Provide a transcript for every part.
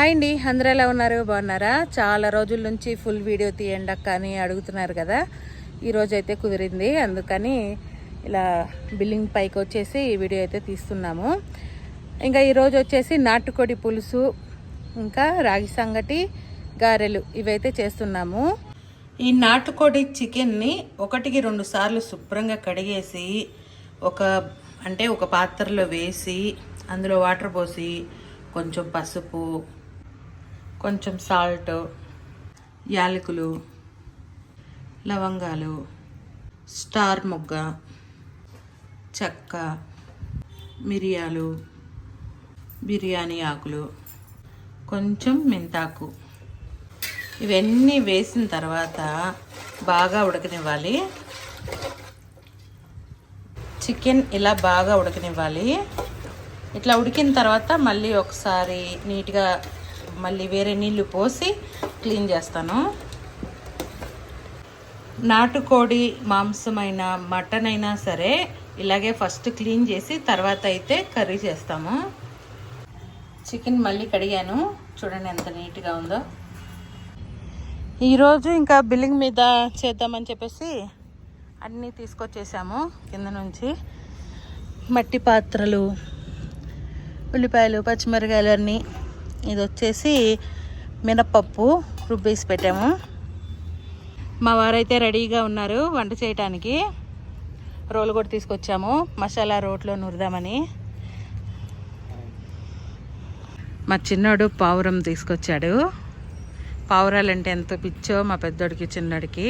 Hi అండి అందరూ ఎలా ఉన్నారు? బాగున్నారా? చాలా రోజుల నుంచి ఫుల్ వీడియో తీయండి అక్క అని అడుగుతున్నారు కదా. ఈరోజు అయితే కుదిరింది అందుకని ఇలా బిల్లింగ్ పైకి వచ్చేసి ఈ వీడియో అయితే తీస్తున్నాము. ఇంకా ఈరోజు వచ్చేసి నాటుకోడి పులుసు ఇంకా రాగి సంగటి గారెలు ఇవైతే చేస్తున్నాము. ఈ నాటుకోడి చికెన్ని ఒకటికి రెండు సార్లు శుభ్రంగా కడిగేసి ఒక అంటే ఒక పాత్రలో వేసి అందులో వాటర్ పోసి కొంచెం పసుపు కొంచెం సాల్ట్ యాలకులు లవంగాలు స్టార్ మొగ్గ చెక్క మిరియాలు బిర్యానీ ఆకులు కొంచెం మెంతాకు. ఇవన్నీ వేసిన తర్వాత బాగా ఉడకనివ్వాలి. చికెన్ ఇలా బాగా ఉడకనివ్వాలి. ఇట్లా ఉడికిన తర్వాత మళ్ళీ ఒకసారి నీట్గా మళ్ళీ వేరే నీళ్ళు పోసి క్లీన్ చేస్తాను. నాటుకోడి మాంసమైన మటన్ అయినా సరే ఇలాగే ఫస్ట్ క్లీన్ చేసి తర్వాత అయితే కర్రీ చేస్తాము. చికెన్ మళ్ళీ కడిగాను. చూడండి ఎంత నీట్గా ఉందో. ఈరోజు ఇంకా బిల్లింగ్ మీద చేద్దామని చెప్పేసి అన్నీ తీసుకొచ్చేసాము కింద నుంచి. మట్టి పాత్రలు ఉల్లిపాయలు పచ్చిమిరకాయలు అన్నీ ఇది వచ్చేసి మినపప్పు రుబ్బేసి పెట్టాము. మా వారైతే రెడీగా ఉన్నారు వంట చేయటానికి. రోలు కూడా తీసుకొచ్చాము. మసాలా రోట్లో నురుదామని. మా చిన్నోడు పావురం తీసుకొచ్చాడు. పావురాలంటే ఎంత పిచ్చో మా పెద్దోడికి చిన్నోడికి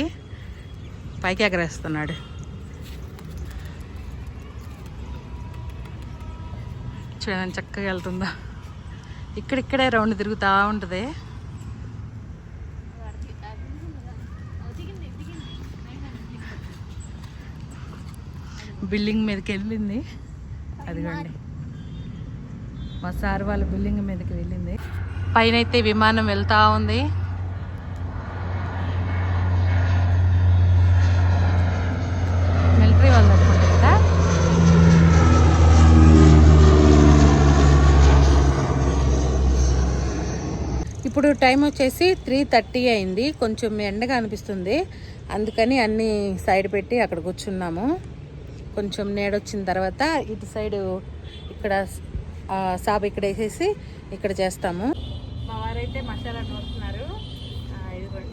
పైకి ఎగరేస్తున్నాడు. చూడండి చక్కగా వెళ్తుందా? ఇక్కడిక్కడే రౌండ్ తిరుగుతూ ఉంటుంది. బిల్డింగ్ మీదకి వెళ్ళింది. అదిగోండి. మా సార్ వాళ్ళ బిల్డింగ్ మీదకి వెళ్ళింది. పైన అయితే విమానం వెళ్తా ఉంది మిలిటరీ వాళ్ళు అనుకుంటా కదా ఇప్పుడు టైం వచ్చేసి త్రీ థర్టీ అయింది. కొంచెం ఎండగా అనిపిస్తుంది. అందుకని అన్ని సైడ్ పెట్టి అక్కడ కూర్చున్నాము. కొంచెం నేడొచ్చిన తర్వాత ఇటు సైడు ఇక్కడ ఆ, సాబ్ ఇక్కడ వేసేసి ఇక్కడ చేస్తాము. మా వారైతే మసాలా నూరుతున్నారు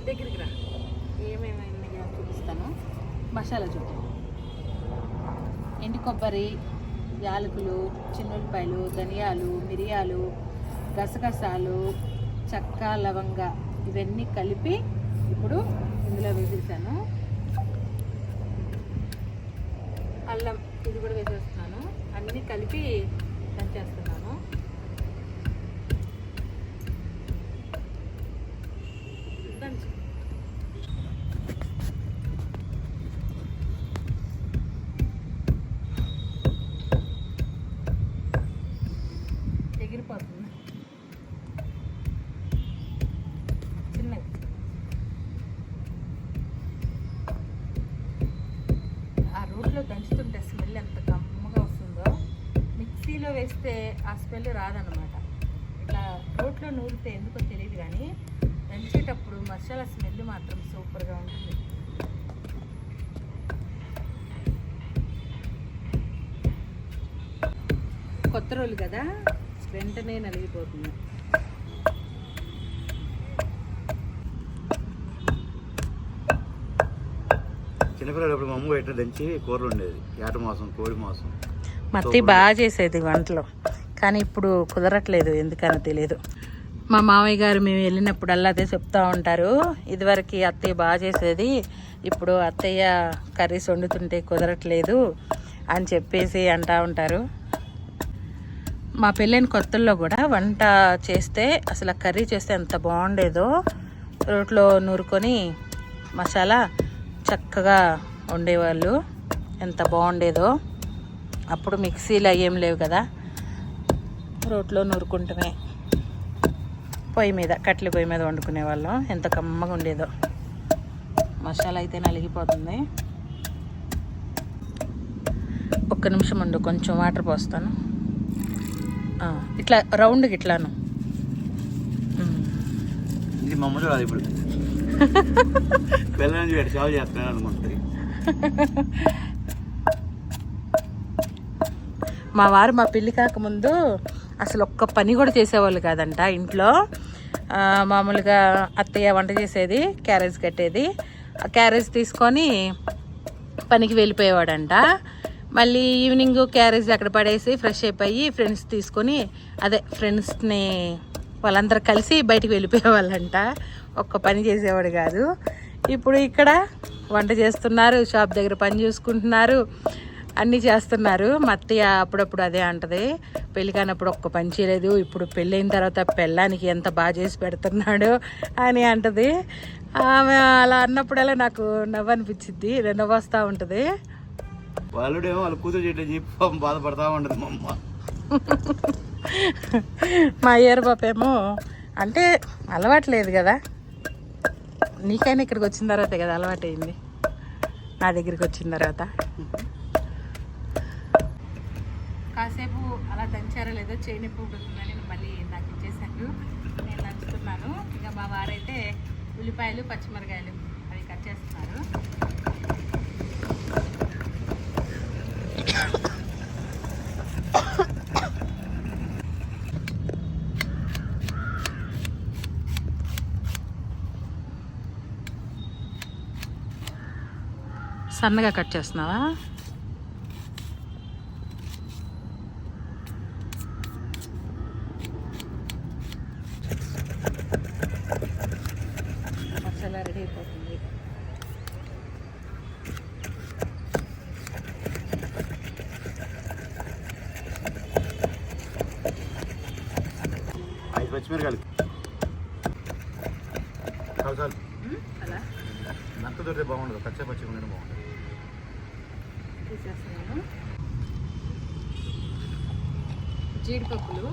దగ్గరికి రా. ఏమేమి చూపిస్తాను. మసాలా చూడు ఎండు కొబ్బరి యాలకులు చిన్నులపాయలు ధనియాలు మిరియాలు గసగసాలు చెక్క లవంగ ఇవన్నీ కలిపి ఇప్పుడు ఇందులో వేసేసాను. అల్లం ఇది కూడా వేసేస్తున్నాను. అన్నీ కలిపి ఆ దంచుతుంటే స్మెల్ ఎంత కమ్మగా వస్తుందో మిక్సీలో వేస్తే ఆ స్మెల్ రాదనమాట ఇట్లా రోట్లో నూరితే ఎందుకో తెలియదు కానీ దంచేటప్పుడు మసాలా స్మెల్ మాత్రం సూపర్గా ఉంటుంది. కొత్త రోజులు కదా? వెంటనే నలిగిపోతుంది. చిన్నపిల్లలప్పుడు మా అమ్మ ఎట్లా దంచి కూరలు ఉండేది. ఏట మాసం కోడి మాసం. మత్తి బాగా చేసేది వంటలు. కానీ ఇప్పుడు కుదరట్లేదు ఎందుకనో తెలియదు మా మామయ్య గారు మేము వెళ్ళినప్పుడల్లా అదే చెప్తా ఉంటారు. ఇదివరకు అత్తయ్య బాగా చేసేది ఇప్పుడు అత్తయ్య కర్రీస్ వండుతుంటే కుదరట్లేదు అని చెప్పేసి అంటా ఉంటారు. మా పెళ్ళైన కొత్తల్లో కూడా వంట చేస్తే అసలు కర్రీ చేస్తే ఎంత బాగుండేదో రోట్లో నూరుకొని మసాలా చక్కగా వండేవాళ్ళు ఎంత బాగుండేదో. అప్పుడు మిక్సీలు అయ్యేం లేవు కదా. రోట్లో నూరుకుంటమే. పొయ్యి మీద కట్టెల పొయ్యి మీద వండుకునే వాళ్ళం. ఎంత కమ్మగా ఉండేదో. మసాలా అయితే నలిగిపోతుంది. ఒక్క నిమిషం ఉండు కొంచెం వాటర్ పోస్తాను. ఇట్లా రౌండ్కి ఇట్లాను. ఇది మమ్మ చూడాలి ఇప్పుడు. పిల్లలని చూడాలి సేవ చేస్తున్నాను అనుకుంటుంది మా వారు మా పెళ్ళి కాకముందు అసలు ఒక్క పని కూడా చేసేవాళ్ళు కాదంట ఇంట్లో. మామూలుగా అత్తయ్య వంట చేసేది క్యారేజ్ కట్టేది. ఆ క్యారేజ్ తీసుకొని పనికి వెళ్ళిపోయేవాడంట. మళ్ళీ ఈవినింగ్ క్యారేజ్ అక్కడ పడేసి ఫ్రెష్ అయిపోయి ఫ్రెండ్స్ తీసుకొని అదే ఫ్రెండ్స్ని వాళ్ళందరూ కలిసి బయటికి వెళ్ళిపోయేవాళ్ళంట. ఒక్క పని చేసేవాడు కాదు. ఇప్పుడు ఇక్కడ వంట చేస్తున్నారు షాప్ దగ్గర పని చూసుకుంటున్నారు అన్నీ చేస్తున్నారు. మా అత్తయ్య అప్పుడప్పుడు అదే అంటది పెళ్ళి కానప్పుడు ఒక్క పని చేయలేదు ఇప్పుడు పెళ్ళైన తర్వాత పెళ్ళానికి ఎంత బాగా చేసి పెడుతున్నాడు అని అంటది. ఆమె అలా అన్నప్పుడల్లా నాకు నవ్వు అనిపించింది నవ్వు వస్తూ ఉంటుంది. వాళ్ళుడేమో వాళ్ళ కూతురు చేయట్లేదు చెప్పి పాపం బాధపడతా ఉంటుంది మా అమ్మ. మా ఇయర్ పాపేమో అంటే అలవాట్లేదు కదా. నీకైనా ఇక్కడికి వచ్చిన తర్వాత కదా అలవాటైంది. నా దగ్గరికి వచ్చిన తర్వాత. కాసేపు అలా దంచారా లేదో చేయని పుడుతుందని మళ్ళీ నాకు ఇచ్చేసాను నేను దంచుతున్నాను. ఇంకా మా వారైతే ఉల్లిపాయలు పచ్చిమిరకాయలు అవి కట్ చేస్తున్నారు. సన్నగా కట్ చేస్తున్నావా మసాలా రెడీ అయిపోతుంది ఐదు పచ్చిమిరకాయలు చాలు చాలు అలా నక్క దొరికితే బాగుండదు పచ్చ పచ్చిగా ఉండడం బాగుంటుంది తీసేస్తున్నాను. జీడిపప్పులు.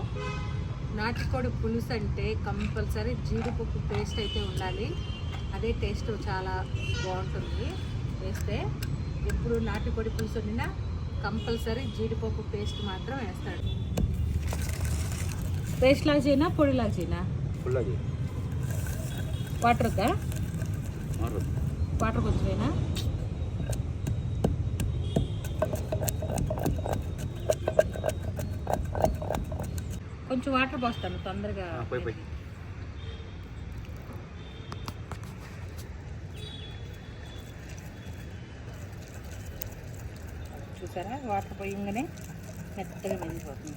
నాటుకోడి పులుసు అంటే కంపల్సరీ జీడిపప్పు పేస్ట్ అయితే ఉండాలి. అదే టేస్ట్ చాలా బాగుంటుంది వేస్తే. ఎప్పుడు నాటుకోడి పులుసు వండినా కంపల్సరీ జీడిపప్పు పేస్ట్ మాత్రం వేస్తాడు. పేస్ట్ లాగా చేయనా పొడిలాగా చేయనా ఫుల్ అది వాటర్ కొంచెమేనా? కొంచెం వాటర్ పోస్తాను తొందరగా చూసారా? వాటర్ పోయంగానే మెత్తగా మెదిపోతుంది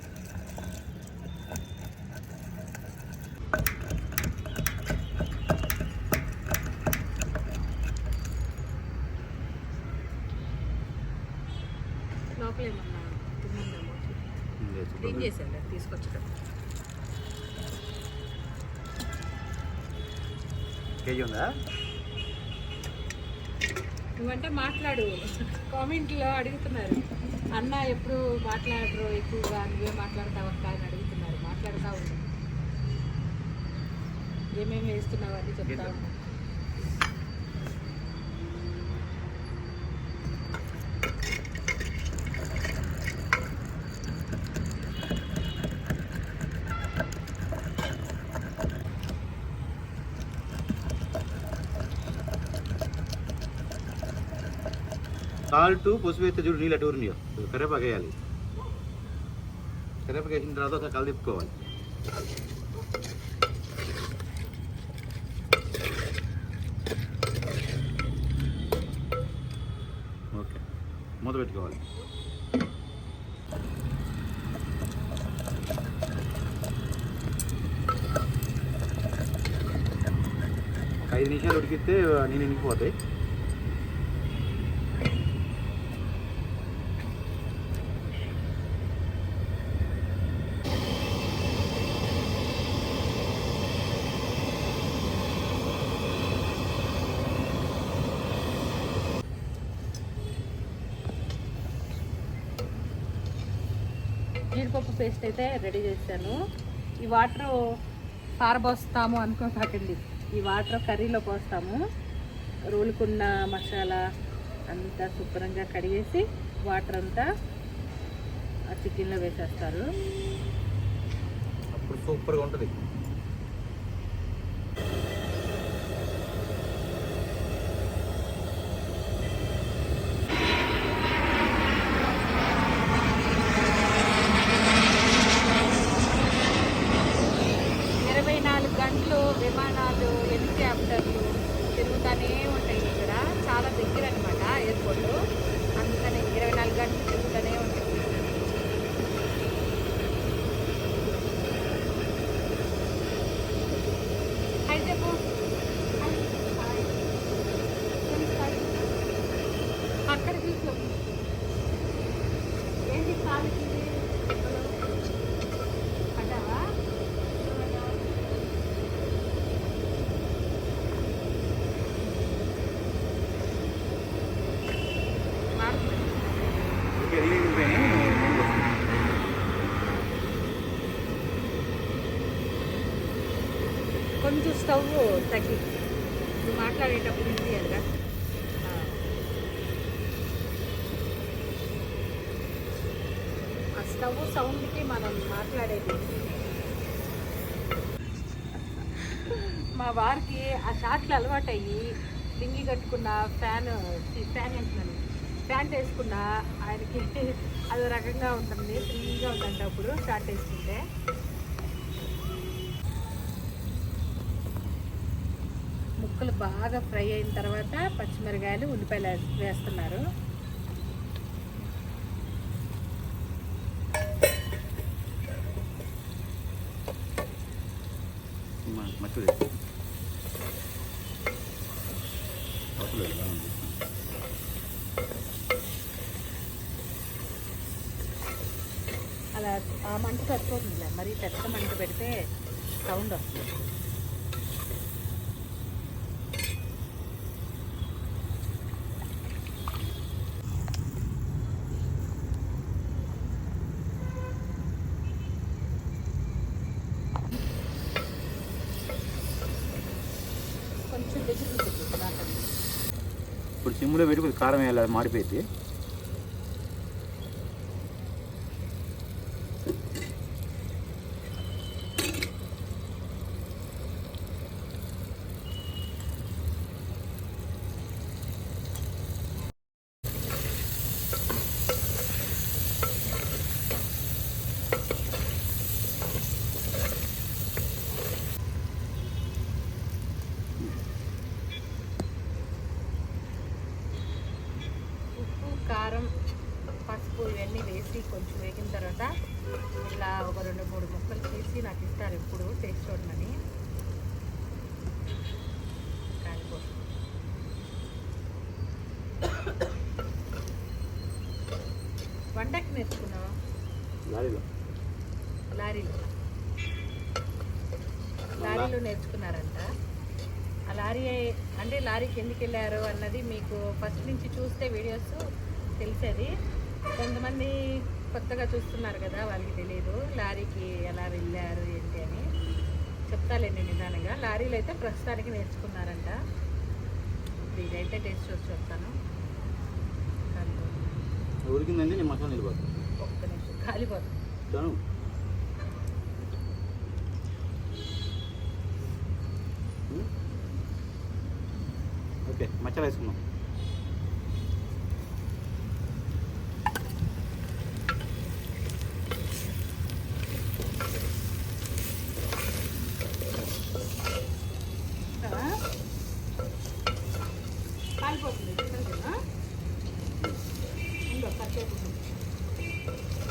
కేజీ ఉందా నువ్వంటే మాట్లాడు. కామెంట్లో అడుగుతున్నారు. అన్న ఎప్పుడు మాట్లాడరు ఎక్కువగా నువ్వే మాట్లాడతావు అక్క అని అడుగుతున్నారు. మాట్లాడుతూ ఉండు. ఏమేమి వేస్తున్నావు అని చెప్తా సాల్ట్ పసుపు వేస్తే చూడు నీళ్ళు అటు ఊరినాయో కరేపాకు వేయాలి. కరేపాకు వేసిన తర్వాత ఒక కలు తిప్పుకోవాలి. ఓకే. మూత పెట్టుకోవాలి. ఐదు నిమిషాలు ఉడికితే నేను ఇంకిపోతాయి పేస్ట్ అయితే రెడీ చేశాను. ఈ వాటర్ పారబోస్తాము అనుకోకండి ఈ వాటర్ కర్రీలో పోస్తాము. రోలుకున్న మసాలా అంతా శుభ్రంగా కడిగేసి వాటర్ అంతా ఆ చికెన్లో వేసేస్తారు. అప్పుడు సూపర్గా ఉంటుంది ఫ్లైట్లు విమానాలు హెలికాప్టర్లు తిరుగుతూనే ఉంటాయి ఇక్కడ చాలా దగ్గర అనమాట ఎయిర్పోర్ట్ అందుకని ఇరవై నాలుగు గంటలు తిరుగుతూనే ఉంటాయి హాయ్ చెప్పు హాయ్. హాయ్. అక్కడ తీసుకో ఏంటి కాలికి పడ్డావా మారుతుంది. ఇంకా రీడింగ్ పోయినాయి, మందు వస్తుంది. కొంచెం స్టవ్ తగ్గి. నువ్వు మాట్లాడేటప్పుడు ఇండియల్గా ఆ. స్టవ్ సౌండ్కి మనం మాట్లాడేది. మా వారికి ఆ షాట్లు అలవాటయ్యి లింగి కట్టుకున్న ఫ్యాన్ ఫ్యాన్ అంటున్నాను. ప్యాంట్ వేసుకున్న ఆయనకి అదో రకంగా ఉంటుంది ఫ్రీగా ఉందంటే అప్పుడు షార్ట్ వేసుకుంటే. ముక్కలు బాగా ఫ్రై అయిన తర్వాత పచ్చిమిరకాయలు ఉల్లిపాయలు వేస్తున్నారు. అలా ఆ మంట సరిపోతుందిలే. మరి పెద్ద మంట పెడితే సౌండ్ వస్తుంది కొంచెం దగ్గర ఉంటుంది దాంట్లో ఇప్పుడు సిమ్లో పెట్టి కొద్దిగా కారం వేయాలి అది మాడిపోయింది ఉప్పు కారం పసుపు ఇవన్నీ వేసి కొంచెం వేగిన తర్వాత ఇలా ఒక రెండు మూడు ముక్కలు తీసి నాకు ఇస్తారు ఎప్పుడు టేస్ట్ చూడమని. వంటకి నేర్చుకున్నావా? లారీలో. లారీలో. లారీలో నేర్చుకున్నారంట. ఆ లారీ అంటే లారీకి ఎందుకు వెళ్ళారు అన్నది మీకు ఫస్ట్ నుంచి చూస్తే వీడియోస్ తెలిసేది. కొంతమంది కొత్తగా చూస్తున్నారు కదా వాళ్ళకి తెలియదు లారీకి ఎలా వెళ్ళారు ఏంటి అని. చెప్తాలేండి నిదానంగా. లారీలో అయితే ప్రస్తుతానికి నేర్చుకున్నారంట. ఇదైతే టేస్ట్ చూసి చెప్తాను. ఉడికిందండి నేను మసాలా ఒక్క నిమిషం. కాలిపోతుంది. చాను ఓకే మచ్చలు వేసుకుందాం కదా? కాలిపోతుంది చికెన్ తిన్నా ఉందో కాసేపు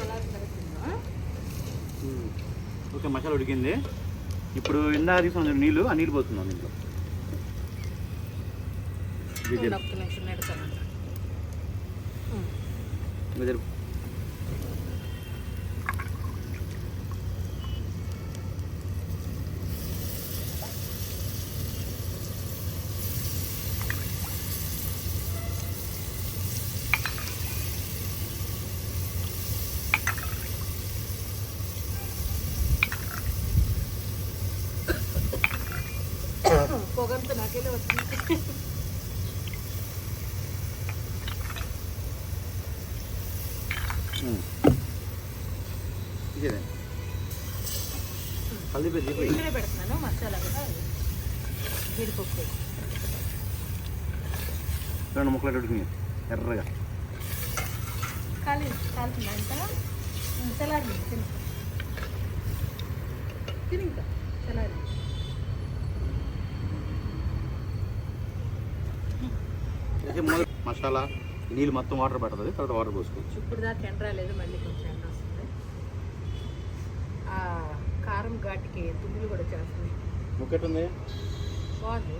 ఎలా సరిపోతుందో ఉమ్. ఓకే మసాలా ఉడికింది ఇప్పుడు ఇందాక తీసుకున్న నీళ్ళు ఆ నీళ్ళు పోతున్నాం దీంట్లో డీజిల్ ఇందులో పెడుతున్నాను మసాలా కూడా జీడిపప్పు. రెండు ముక్కలు ఉడికినాయి ఎర్రగా. కాలి కాలుతుంది అంతలా సలాడ్ తిని. తిని ఇంకా మసాలా నీళ్ళు మొత్తం వాటర్ పడుతుంది తర్వాత వాటర్ పోసుకోవచ్చు ఇప్పుడు దాకా ఎండ రాలేదు మళ్ళీ కొంచెం కారం ఘాటికి తుమ్ములు కూడా చేస్తుంది ముక్కెట్టుంది బాగుంది.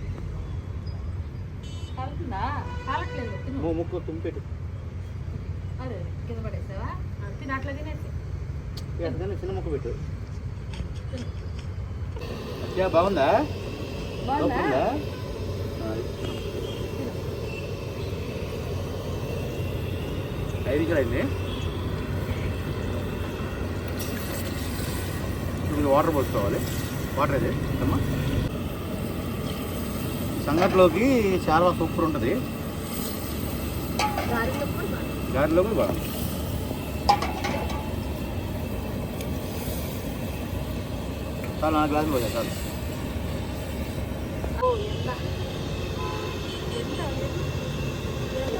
కాలుతుందా కాలట్లేదు ముక్కు తుంపెట్టు అదే కింద పడేసావా? తిను అట్లా తినేసి. చిన్న ముక్క పెట్టు. బాగుందా? బాగుందా? ఐదు ఇక్కడ అయింది వాటర్ పోసుకోవాలి. వాటర్ అయితే అమ్మా సంగట్లోకి చాలా సూపర్ ఉంటుంది. గారెలో కూడా గారిలో కూడా నాలుగు గ్లాసులు పోయా చాలా ఓ, ఎంత? ఎంత? ఎంత?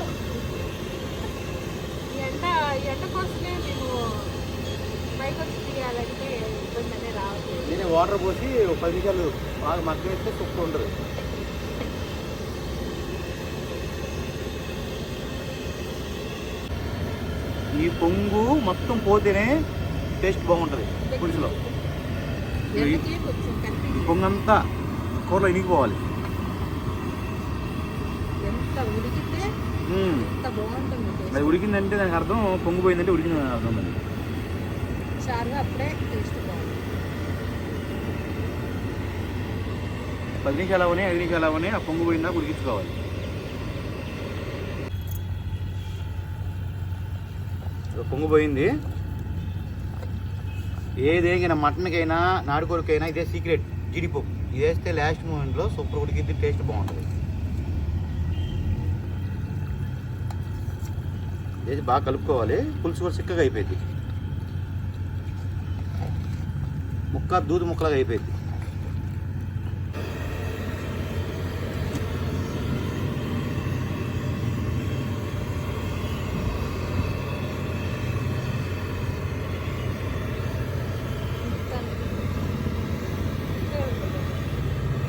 ఈ ఎండ ఈ ఎండ కోసమే మేము పైకి వచ్చి తీయాలంటే ఇబ్బంది అనేది రావట్లేదు నేనే వాటర్ పోసి ఒక పది నిమిషాలు బాగా మగ్గనిస్తే సూపర్ ఉంటుంది ఈ పొంగు మొత్తం పోతేనే టేస్ట్ బాగుంటుంది పులుసులో. ఈ పొంగంతా కూరలో ఇనిగిపోవాలి. అది ఉడికిందంటే దానికి అర్థం పొంగు పోయిందంటే ఉడికిందని అర్థం చారుగా అప్పుడే టేస్ట్ బాగుంది. పది నిమిషాలు అవనే ఐదు నిమిషాలు అవనే ఆ పొంగు పోయిందా ఉడికించుకోవాలి. పొంగు పోయింది. ఏదేగిన మటన్కైనా నాటుకోరికైనా ఇదే సీక్రెట్ జీడిపప్పు. ఇది వేస్తే లాస్ట్ మూమెంట్లో సూపర్ ఉడికిద్ది టేస్ట్ బాగుంటుంది. ఇది బాగా కలుపుకోవాలి. పులుసు కూడా చిక్కగా అయిపోయింది. ముక్క దూది ముక్కలాగా అయిపోయింది.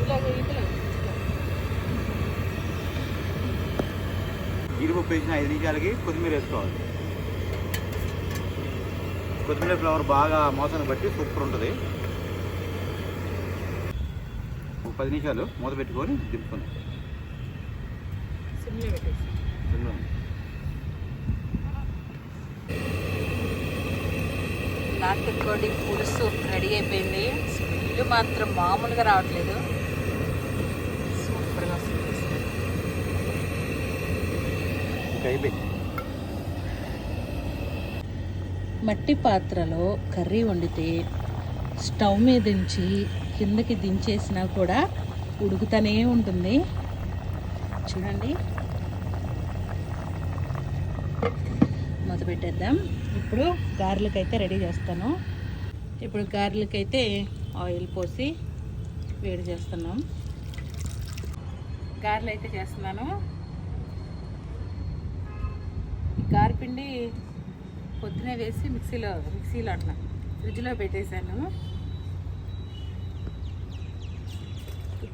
ఇలాగ వేసిన ఐదు నిమిషాలకి కొత్తిమీర వేసుకోవాలి. కొత్తిమీర ఫ్లవర్ బాగా మోసాన్ని బట్టి సూపర్ ఉంటుంది ఒక పది నిమిషాలు మూత పెట్టుకొని తిందాం. నాటుకోడి పులుసు రెడీ అయిపోయింది. స్మెల్ మాత్రం మామూలుగా రావట్లేదు. సూపర్గా వస్తుంది ఇంకా అయిపోయింది. మట్టి పాత్రలో కర్రీ వండితే స్టవ్ మీద నుంచి కిందకి దించేసినా కూడా ఉడుకుతూనే ఉంటుంది. చూడండి. మూత పెట్టేద్దాం. ఇప్పుడు గారెలకు అయితే రెడీ చేస్తాను. ఇప్పుడు గారెలకు అయితే ఆయిల్ పోసి వేడి చేస్తున్నాం. గారెలు అయితే చేస్తున్నాను గారెపిండి పొద్దునే వేసి మిక్సీలో మిక్సీలో అంటున్నాను ఫ్రిడ్జ్లో పెట్టేశాను.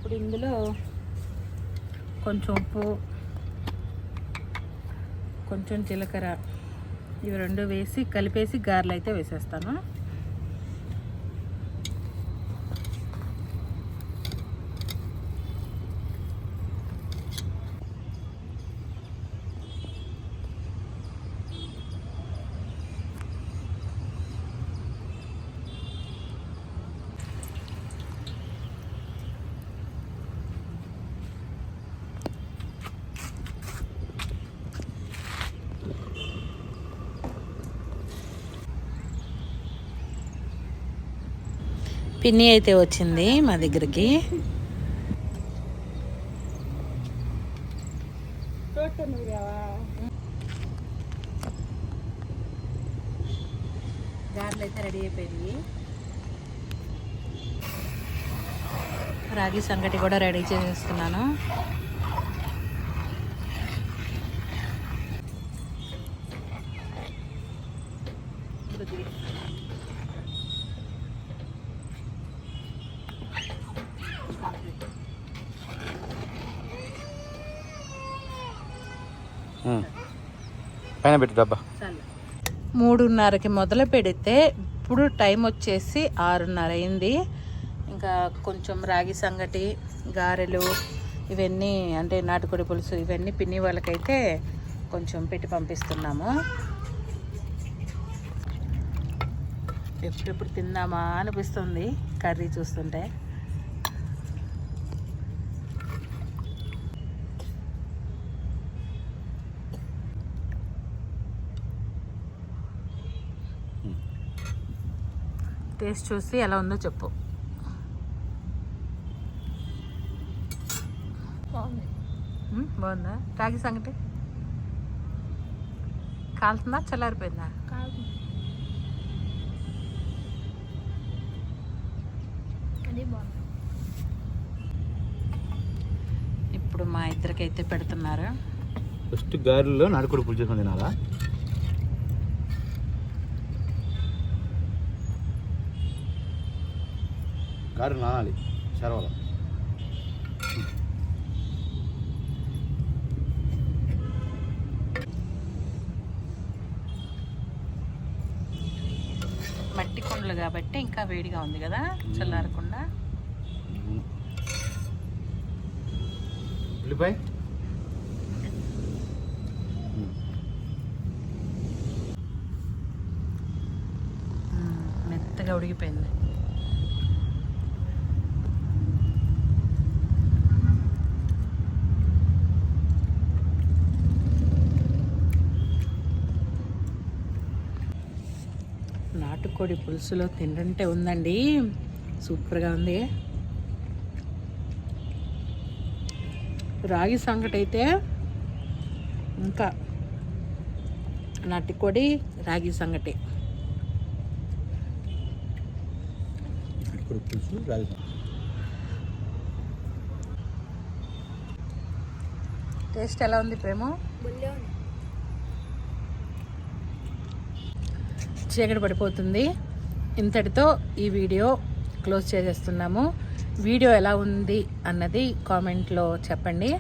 ఇప్పుడు ఇందులో కొంచెం ఉప్పు కొంచెం జీలకర్ర ఇవి రెండు వేసి కలిపేసి గారెలు అయితే వేసేస్తాను. పిన్ని అయితే వచ్చింది మా దగ్గరికి. గారెలు అయితే రెడీ అయిపోయింది రాగి సంగటి కూడా రెడీ చేసేస్తున్నాను పైన పెట్టు డబ్బా మూడున్నరకి మొదలు పెడితే ఇప్పుడు టైం వచ్చేసి ఆరున్నర అయింది. ఇంకా కొంచెం రాగి సంగటి గారెలు ఇవన్నీ అంటే నాటుకోడి పులుసు ఇవన్నీ పిన్ని వాళ్ళకైతే కొంచెం పెట్టి పంపిస్తున్నాము. ఎప్పుడెప్పుడు తిందామా అనిపిస్తుంది కర్రీ చూస్తుంటే. టేస్ట్ చూసి ఎలా ఉందో చెప్పు. బాగుందా. రాగి సంగటి? కాలుతుందా? చల్లారిపోయిందా? ఇప్పుడు మా ఇద్దరికైతే పెడుతున్నారు. ఫస్ట్ గారెల్లో నాటుకోడి పులుసు తినాలా? గారెలు నానాలి చరవల మట్టి కొండలు కాబట్టి ఇంకా వేడిగా ఉంది కదా చల్లారకుండా. ఉల్లిపాయ? ఉమ్, మెత్తగా ఉడికిపోయింది. నాటుకోడి పులుసులో తిండంటే ఉందండి. సూపర్గా ఉంది. రాగి సంగటి అయితే ఇంకా నాటుకోడి రాగి సంగటి. టేస్ట్ ఎలా ఉంది ప్రేమ? చీకటి పడిపోతుంది ఇంతటితో ఈ వీడియో క్లోజ్ చేసేస్తున్నాము. వీడియో ఎలా ఉంది అన్నది కామెంట్లో చెప్పండి.